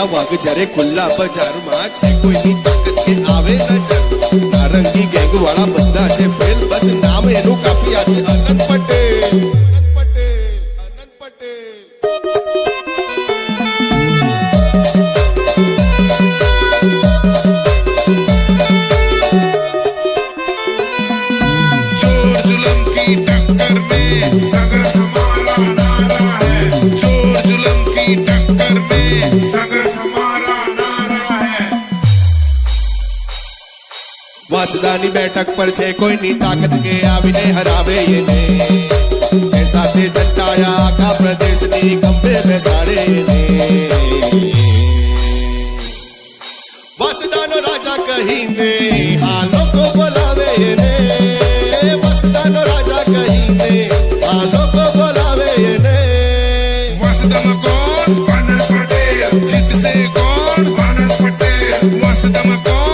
આ વાઘ જ્યારે ખુલ્લા બજારમાં છે, કોઈની તાકાત કે આવે નજર. નારંગી ગેંગ વાળા બધા છે, ફેલ બસ, નામ એનું કાફિયા છે, અનંત વાસદાની બેઠક પર છે કોઈની તાકાત કે આવીને હરાવે એને. જે સાથે જટાયા આખા પ્રદેશની કંપે બેસાડે એને. વાસદાનો રાજા કહીને, આ લોકો બોલાવે એને. વાસદાનો રાજા કહીને, આ લોકો બોલાવે એને. વાસદામાં કોણ? આનંદ પટેલ. જીતશે કોણ? આનંદ પટેલ. વાસદામાં કોણ?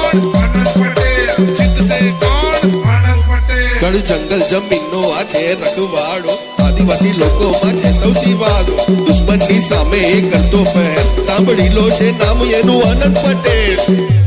કડુ જંગલ જમીનનો આ છે રખવાડો આદિવાસી લોકોમાં છે સૌથી વાડો દુશ્મનની સામે કરતો પહેર. સાંભળી લો છે નામ એનું આનંદ પટેલ.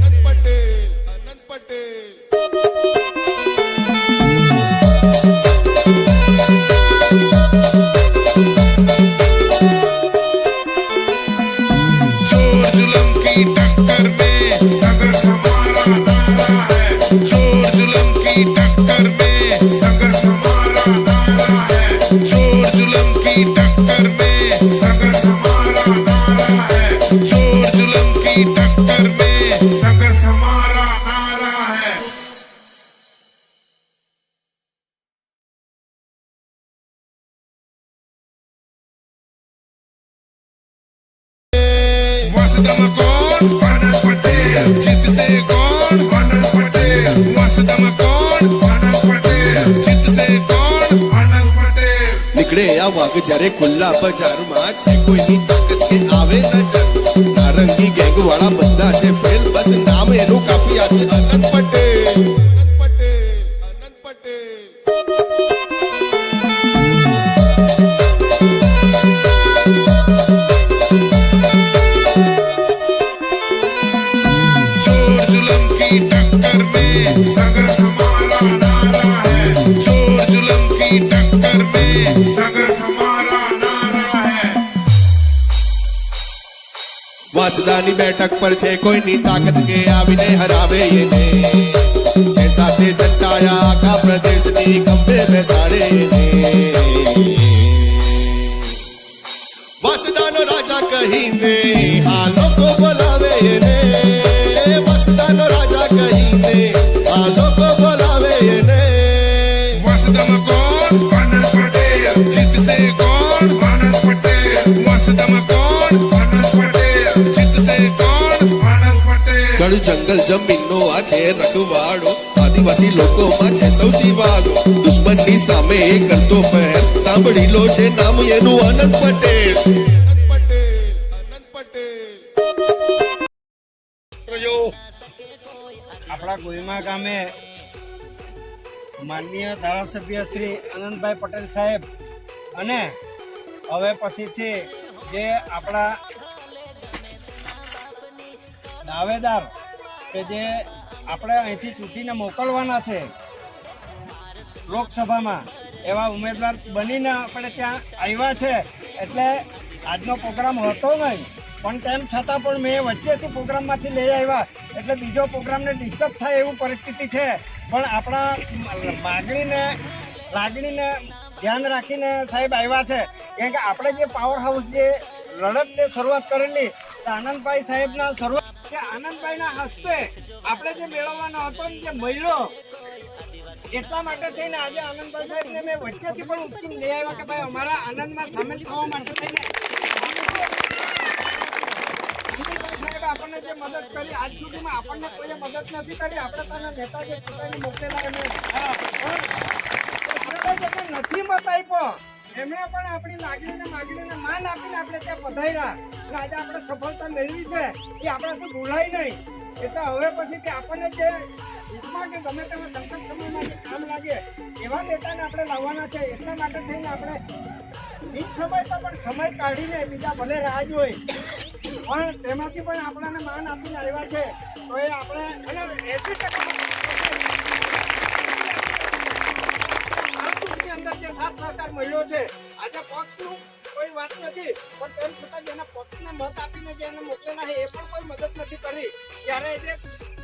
નીકળે આ વાઘ જ્યારે ખુલ્લા બજારમાં છે કોઈની તાકત કે આવે નજર નારંગી ગેંગ વાળા બધા છે ફેલ. બસ નામ એનું કાફિયા છે અનંત પટેલ. વાસદાની બેઠક પર છે કોઈની તાકાત કે આવીને હરાવે એને છે સાથે જનતાયા આખા પ્રદેશની કંપે બેસાડે એને વાસદાનો રાજા કહીને આ લોકો બોલાવે એને વાસદાનો રાજા કહીને આ લોકો બોલાવે એને વાસદામાં કોણ આનંદ પટેલ જીતશે કોણ આનંદ પટેલ વાસદામાં કોણ કડુ જંગલ જમીનનો આ છે રખવાડો. આદિવાસી લોકોમાં છે સૌથી વાગો દુશ્મનની સામે કરતો પહેર. સાંભળી લો છે નામ એનું આનંદ પટેલ. આપણા ગોયમા ગામે માનનીય ધારાસભ્ય શ્રી આનંદભાઈ પટેલ સાહેબ અને હવે પછીથી જે આપણા દાવેદાર કે જે આપણે અહીંથી ચૂંટીને મોકલવાના છે લોકસભામાં, એવા ઉમેદવાર બનીને આપણે ત્યાં આવ્યા છે. એટલે આજનો પ્રોગ્રામ હતો નહીં, પણ તેમ છતાં પણ મેં વચ્ચેથી પ્રોગ્રામમાંથી લઈ આવ્યા. એટલે બીજો પ્રોગ્રામને ડિસ્ટર્બ થાય એવું પરિસ્થિતિ છે. પણ આપણા માગણીને, લાગણીને ધ્યાન રાખીને સાહેબ આવ્યા છે. કેમ કે આપણે જે પાવર હાઉસ જે લડત જે શરૂઆત કરેલી આનંદભાઈ સાહેબના શરૂઆત કે આનંદભાઈના હસ્તે આપણે જે મેળવવાનો હતો ને જે મળ્યો એટલા માટે થઈને આજે આનંદભાઈ સાહેબને મેં વચ્ચેથી પણ ઉચકીને લઈ આવ્યા કે ભાઈ અમારા આનંદમાં સામેલ થવા માટે થઈને આપણને જે મદદ કરી, આજ સુધીમાં આપણને કોઈએ મદદ નથી કરી. આપણે તને નેતા જે ચૂંટાઈને મોકલેલા એમને આપણે જેને નથી મત આપ્યો એમણે પણ આપણી લાગણીને માગણીને માન આપીને આપણે ત્યાં પધાર્યા. અને આજે આપણે સફળતા મેળવી છે. એ આપણાથી ભૂલાય નહીં. એટલે હવે પછી તે આપણને જે હિતમાં કે ગમે તેવા સંકટ સમયમાં જે કામ લાગે, એવા નેતાને આપણે લાવવાના છે. એટલા માટે થઈને આપણે બીજ સમય તો પણ સમય કાઢીને બીજા ભલે રાહ જોઈ. પણ તેમાંથી પણ આપણને માન આપીને આવ્યા છે. તો એ આપણે, અને એસી અંદર સહકાર મળ્યો છે. આજે પક્ષનું કોઈ વાત નથી, પણ તેમ છતાં જેના પક્ષને મત આપીને જે એને મોકલેલા છે, એ પણ કોઈ મદદ નથી કરી. ત્યારે જે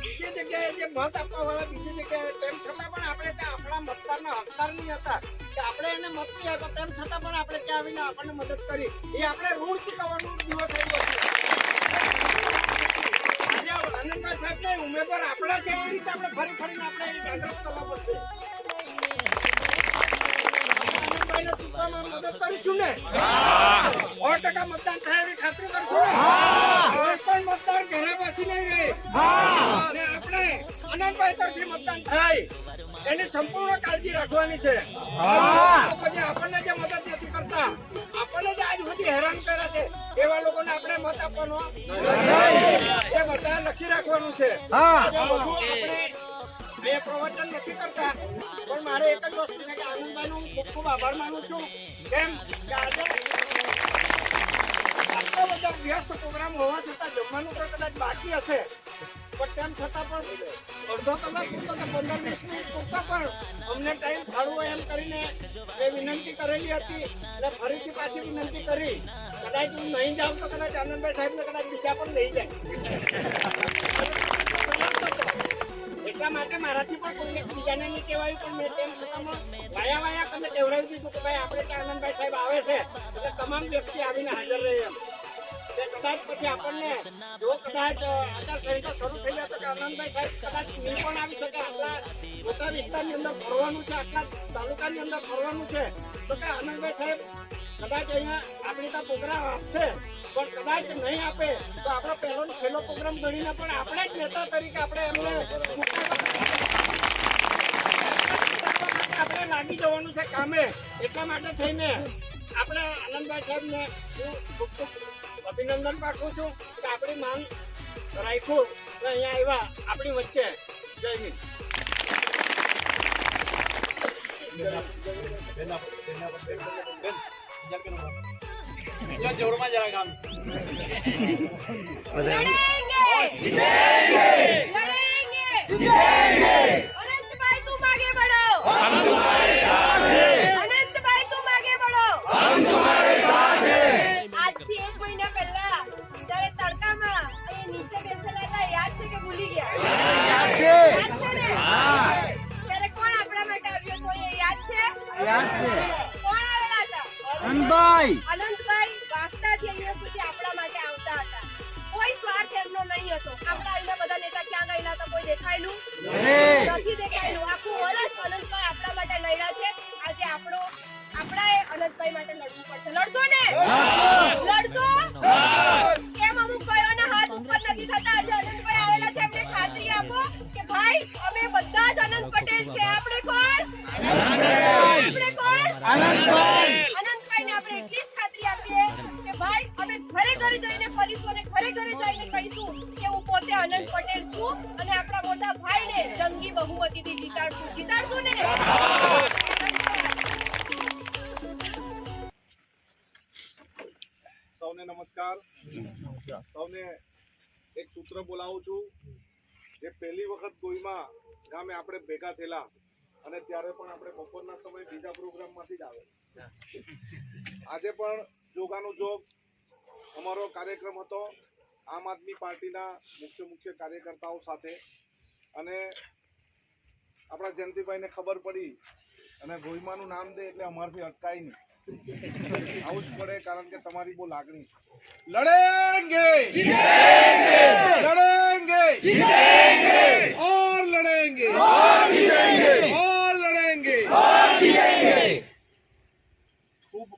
બીજી જગ્યાએ જે મત આપવા વાળા બીજી જગ્યાએ, તેમ છતાં પણ આપણે ત્યાં આપણા મતદારના હકદાર નહીં હતા. કે આપણે એને મત નહીં આપ્યો તેમ છતાં પણ આપણે ત્યાં આવીને આપણને મદદ કરી. એ આપણે ઋણ ચૂકવવાનો દિવસ આવ્યો છે. આનંદભાઈ સાહેબ કઈ ઉમેદવાર આપણા છે, એ રીતે આપણે ફરી ફરીને આપણે જાગૃત કરવા પડશે. કરીશું ને સો ટકા મતદાન થાય એવી ખાતરી કરશું કોઈ પણ મતદાર ઘરે બેસી નહીં રહે. આપણે અનંતભાઈ તરફી મતદાન થાય. એની સંપૂર્ણ કાળજી રાખવાની છે. પછી આપણને જે મદદ નથી કરતા આપણને જે આજ સુધી હેરાન કરે છે એવા લોકોને આપણે મત આપવાનો એ બધા લખી રાખવાનું છે. આપણે બે પ્રવચન નથી કરતા. પણ મારે એક જ વસ્તુ છે કે આનંદભાઈનો ખૂબ ખૂબ આભાર માનું છું. કેમ? કે આજે આટલો બધો વ્યસ્ત પ્રોગ્રામ હોવા છતાં જમવાનું પણ કદાચ બાકી હશે. પણ તેમ છતાં પણ અડધો કલાક પૂરતો કે પંદર વીસ મિનિટ પૂરતો પણ અમને ટાઈમ ફાળવો એમ કરીને એ વિનંતી કરેલી હતી એટલે ફરીથી પાછી વિનંતી કરી. કદાચ હું નહીં જાઉં તો કદાચ આનંદભાઈ સાહેબને કદાચ બીજા પણ લઈ જાય. એટલા માટે મારાથી પણ કોઈને બીજાને નહીં કહેવાયું પણ મેં તેમ છતાં વાયા વાયા તમે કેવડાવી દીધું કે ભાઈ આપણે ત્યાં આનંદભાઈ સાહેબ આવે છે. એટલે તમામ વ્યક્તિ આવીને હાજર રહે એમ. કદાચ પછી આપણને જો કદાચ આચારસંહિતા શરૂ થઈ જાય તો આનંદભાઈ સાહેબ કદાચ નહીં પણ આવી શકે. આટલા મોટા વિસ્તારની અંદર ફરવાનું છે, આટલા તાલુકાની અંદર ફરવાનું છે. તો કે આનંદભાઈ સાહેબ કદાચ અહીંયા આપણી ત્યાં પ્રોગ્રામ આપશે. પણ કદાચ નહીં આપે તો આપણો પહેલો છેલ્લો પ્રોગ્રામ ગણીને પણ આપણે જ નેતા તરીકે આપણે એમને આપણે લાગી જવાનું છે કામે એટલા માટે થઈને આપણે આનંદભાઈ સાહેબને હું અભિનંદન પાઠવું છું કે આપણી માંગ રાખ્યું અને અહીંયા આવ્યા આપણી વચ્ચે જય હિન્દ लड़ेंगे लड़ेंगे अनंत भाई तुम आगे बढ़ो हम तुम्हारे આપણો હાથ ઉપર થતા? આવેલા છે, એમને ખાતરી આપો કે ભાઈ, અમે બધા જ અનંત પટેલ છે. આપણે કોણ? આપણે અનંતભાઈને આપણે જ ખાતરી આપીએ ભાઈ, અમે ઘરે ઘરે જઈને ફરીશું અને કે હું પોતે અનંત પટેલ છું અને આપણા મોટા ભાઈને જંગી બહુમતીથી જીતાડશું. જીતાડશું ને? નમસ્કાર. સૌને એક સૂત્ર બોલાવું છું. જે પહેલી વખત ગોઈમાં ગામે આપણે ભેગા થયેલા અને ત્યારે પણ આપણે બપોરના સમયે બીજા પ્રોગ્રામમાંથી જ આવે. આજે પણ જોગાનો જોગ અમારો કાર્યક્રમ હતો આમ આદમી પાર્ટીના મુખ્ય મુખ્ય કાર્યકર્તાઓ સાથે. અને આપણા જયંતિભાઈને ખબર પડી અને ગોઈમાનું નામ દે એટલે અમારથી અટકાય નહીં. આવું જ પડે કારણ કે તમારી બહુ લાગણી. છે લડેંગે! લડેંગે! ઓર લડેંગે! ઓર લડેંગે! ખૂબ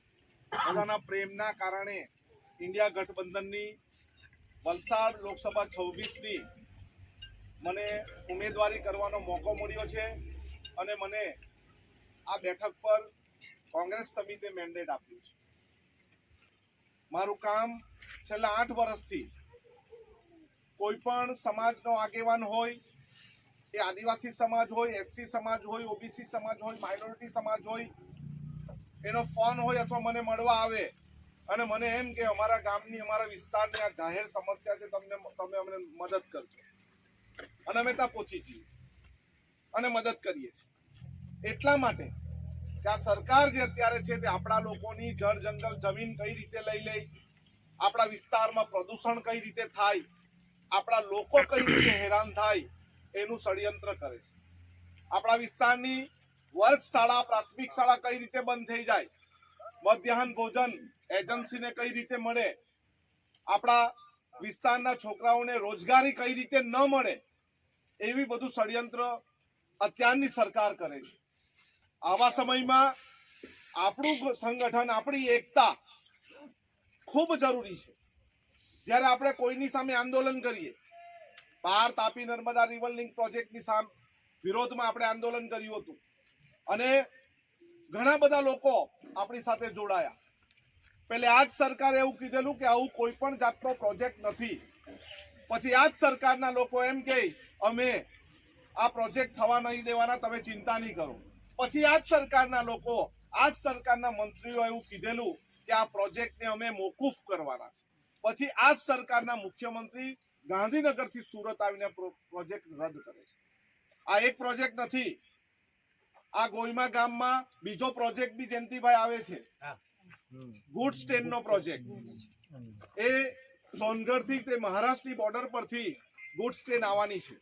પોતાના પ્રેમના કારણે ઇન્ડિયા ગઠબંધનની વલસાડ લોકસભા છવ્વીસની મને ઉમેદવારી કરવાનો મોકો મળ્યો છે અને મને આ બેઠક પર કોંગ્રેસ સમિતિએ મેન્ડેટ આપ્યું છે. મારું કામ છેલ્લા આઠ વર્ષથી કોઈ પણ સમાજનો આગેવાન હોય, એ આદિવાસી સમાજ હોય, એસસી સમાજ હોય, ઓબીસી સમાજ હોય, માઇનોરિટી સમાજ હોય, એનો ફોન હોય અથવા મને મળવા આવે અને મને એમ કે અમારા ગામની, અમારા વિસ્તારની આ જાહેર સમસ્યા છે, તમને તમે અમને મદદ કરજો. અને અમે ત્યાં પહોંચી જઈએ અને મદદ કરીએ છીએ. એટલા માટે કે સરકાર જે અત્યારે છે તે આપણા લોકોની જળ જંગલ જમીન કઈ રીતે લઈ લે, આપણા વિસ્તારમાં પ્રદૂષણ કઈ રીતે થાય, આપણા લોકો કઈ રીતે હેરાન થાય, એનું ષડયંત્ર કરે છે. આપણા વિસ્તારની વર્ગ શાળા પ્રાથમિક શાળા કઈ રીતે બંધ થઈ જાય, મધ્યાહન ભોજન એજન્સીને કઈ રીતે મળે, આપણા વિસ્તારના છોકરાઓને રોજગારી કઈ રીતે ન મળે, એવી બધું ષડયંત્ર અત્યારની સરકાર કરે છે. આવા સમયમાં આપણું સંગઠન, આપણી એકતા ખૂબ જરૂરી છે. જ્યારે આપણે કોઈની સામે આંદોલન કરીએ પાર તાપી નર્મદા રિવર લિંક પ્રોજેક્ટની સામે, વિરોધમાં આપણે આંદોલન કર્યું હતું. અને ઘણા બધા લોકો આપણી સાથે જોડાયા. પહેલે આ જ સરકારે એવું કીધેલું કે આવું કોઈ પણ જાતનો પ્રોજેક્ટ નથી. પછી આ જ સરકારના લોકો એમ કે, અમે આ પ્રોજેક્ટ થવા નહીં દેવાના, તમે ચિંતા નહીં કરો. પછી આ જ સરકારના લોકો આ જ સરકારના મંત્રીઓ એવું કીધેલું કે આ પ્રોજેક્ટને અમે મોકૂફ કરવાના છે. પછી આ જ સરકારના મુખ્યમંત્રી ગાંધીનગરથી સુરત આવીને પ્રોજેક્ટ રદ કરે છે. આ એક પ્રોજેક્ટ નથી. આ ગોઈમા ગામમાં બીજો પ્રોજેક્ટ બી જયંતિભાઈ આવે છે. ગુડ્સ નો પ્રોજેક્ટ. એ સોનગઢથી તે મહારાષ્ટ્રની બોર્ડર પરથી ગુડ્સ સ્ટેન્ડ આવવાની છે.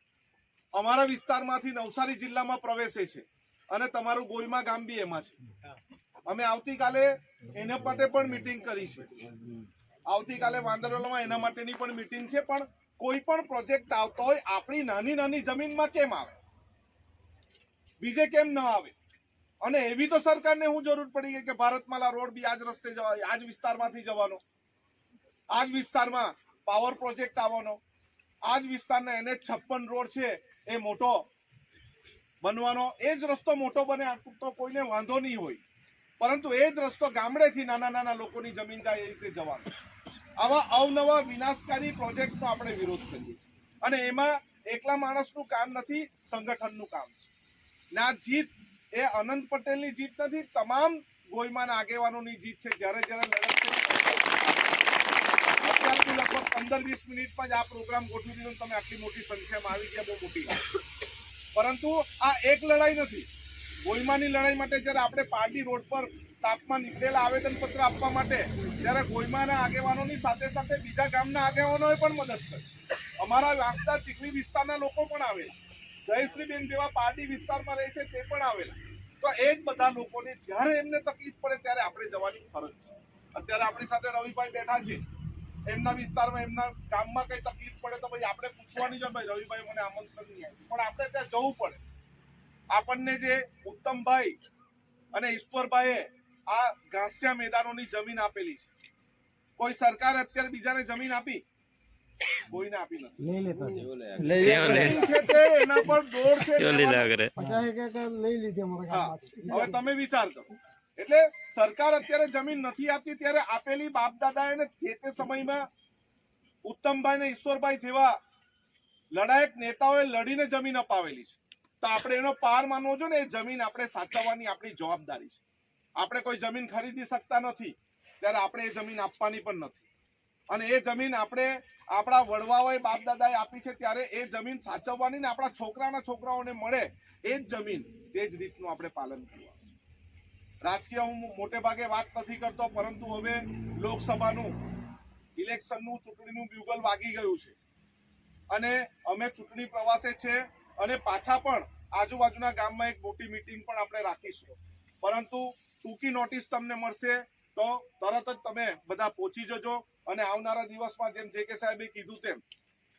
અમારા વિસ્તારમાંથી નવસારી જિલ્લામાં પ્રવેશે છે. અને તમારું ગોઈમા ગામ બી એમાં છે. અમે આવતીકાલે એના માટે પણ મીટિંગ કરી છે. આવતીકાલે વાંદરોલામાં એના માટેની પણ મીટિંગ છે પણ કોઈ પણ પ્રોજેક્ટ આવતો હોય આપણી નાની નાની જમીનમાં કેમ આવે? બીજે કેમ ન આવે? અને એવી તો સરકારને હું જરૂર પડી ગઈ કે ભારતમાલા રોડ બી આજ રસ્તે જવાય આજ વિસ્તારમાંથી જવાનો. આજ વિસ્તારમાં પાવર પ્રોજેક્ટ આવવાનો. આજ વિસ્તારના એનએચ છપ્પન રોડ છે એ મોટો બનવાનો એ જ રસ્તો મોટો બને તો કોઈને વાંધો નહીં હોય. પરંતુ એ જ રસ્તો ગામડેથી નાના નાના લોકોની જમીન જાય એ રીતે જવાનો. આવા અવનવા વિનાશકારી પ્રોજેક્ટનો આપણે વિરોધ કરીએ છીએ. અને એમાં એકલા માણસનું કામ નથી, સંગઠનનું કામ છે. ને જીત એ અનંત પટેલની જીત નથી, તમામ ગોયમાના આગેવાનોની જીત છે. જ્યારે જ્યારે લડત અત્યારથી લગભગ પંદર વીસ મિનિટમાં જ આ પ્રોગ્રામ ગોઠવી દીધો તમે આટલી મોટી સંખ્યામાં આવી ગયા, બહુ મોટી. પરંતુ આ એક લડાઈ નથી. ગોયમાની લડાઈ માટે જ્યારે આપણે પાર્ટી રોડ પર તાપમાં નીકળેલા આવેદનપત્ર આપવા માટે, ત્યારે ગોયમાના આગેવાનોની સાથે સાથે બીજા ગામના આગેવાનોએ પણ મદદ કરી. અમારા વાંસદા ચીખલી વિસ્તારના લોકો પણ આવેલા. જયશ્રીબેન જેવા પાર્ટી વિસ્તારમાં રહે છે તે પણ આવેલા. તો એ જ બધા લોકોને જ્યારે એમને તકલીફ પડે ત્યારે આપણે જવાની ફરજ છે. અત્યારે આપણી સાથે રવિભાઈ બેઠા છે. એમના વિસ્તારમાં એમના ગામમાં કઈ તકલીફ પડે તો ભાઈ આપણે પૂછવાની છે ભાઈ રવિભાઈ મને આમંત્રણ નહીં આપ્યું. પણ આપણે ત્યાં જવું પડે. આપણને જે ઉત્તમભાઈ અને ઈશ્વરભાઈએ આ ઘાસિયા મેદાનોની જમીન આપેલી છે. કોઈ સરકાર અત્યારે બીજાને જમીન આપી? કોઈને આપી નથી. એના પર દોડ છે હા. હવે તમે વિચાર કરો. એટલે સરકાર અત્યારે જમીન નથી આપતી, ત્યારે આપેલી બાપ દાદાએ તે તે સમયમાં ઉત્તમભાઈ ને ઈશ્વરભાઈ જેવા લડાયક નેતાઓએ લડીને જમીન અપાવેલી છે. તો આપણે એનો પાર માનવો જોઈએ ને, એ જમીન આપણે સાચવવાની આપણી જવાબદારી છે. આપણે કોઈ જમીન ખરીદી શકતા નથી, ત્યારે આપણે એ જમીન આપવાની પણ નથી. અને એ જમીન આપણે આપણા વડવાઓએ બાપ દાદાએ આપી છે, ત્યારે એ જમીન સાચવવાની ને આપણા છોકરાના છોકરાઓને મળે, એ જ જમીન તે જ રીતનું આપણે પાલન કરવાનું. રાજકીય હું મોટે ભાગે વાત નથી કરતો, પરંતુ હવે લોકસભાનું, ઇલેક્શનનું ચૂંટણીનું બ્યુગલ વાગી ગયું છે. અને અમે ચૂંટણી પ્રવાસે છે અને પાછા પણ આજુબાજુના ગામમાં એક મોટી મીટિંગ પણ આપણે રાખીશું. પરંતુ ટૂંકી નોટિસ તમને મળશે તો તરત જ તમે બધા પહોંચી જજો અને આવનારા દિવસમાં જેમ જે કે સાહેબે કીધું તેમ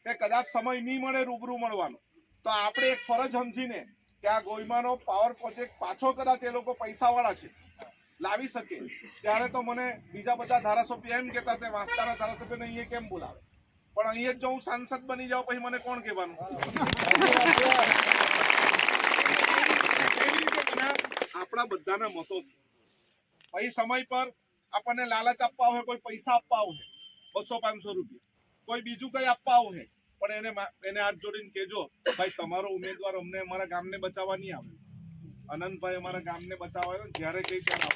કે કદાચ સમય નહીં મળે રૂબરૂ મળવાનો. તો આપણે એક ફરજ સમજીને કે આ ગોઈમાનો પાવર પ્રોજેક્ટ પાછો કદાચ એ લોકો પૈસાવાળા છે. લાવી શકે. ત્યારે તો મને બીજા બધા ધારાસભ્ય એમ કહેતા તે વાંસદાના ધારાસભ્યને અહીંયા કેમ બોલાવે? પણ અહીંયા જ હું સાંસદ બની જાઉં પછી મને કોણ કહેવાનું? આપણા બધાના મતો. પછી સમય પર આપણને લાલચ આપવા હોય, કોઈ પૈસા આપવા હોય, બસો પાંચસો રૂપિયા. કોઈ બીજું કઈ આપવા હોય પણ એને એને હાથ જોડીને કેજો ભાઈ, તમારો ઉમેદવાર અમને અમારા ગામને બચાવવા નહીં આવે. અનંતભાઈ અમારા ગામને બચાવવા આવ્યો જ્યારે કઈ ત્યારે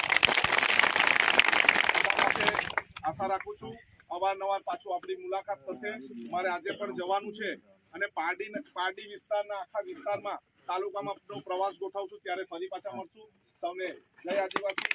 આશા રાખું છું, અવારનવાર પાછું આપણી મુલાકાત થશે. મારે આજે પણ જવાનું છે અને પારડી પારડી વિસ્તારના આખા વિસ્તારમાં તાલુકામાં પ્રવાસ ગોઠવશું. ત્યારે ફરી પાછા મળશું. સૌને જય આદિવાસી.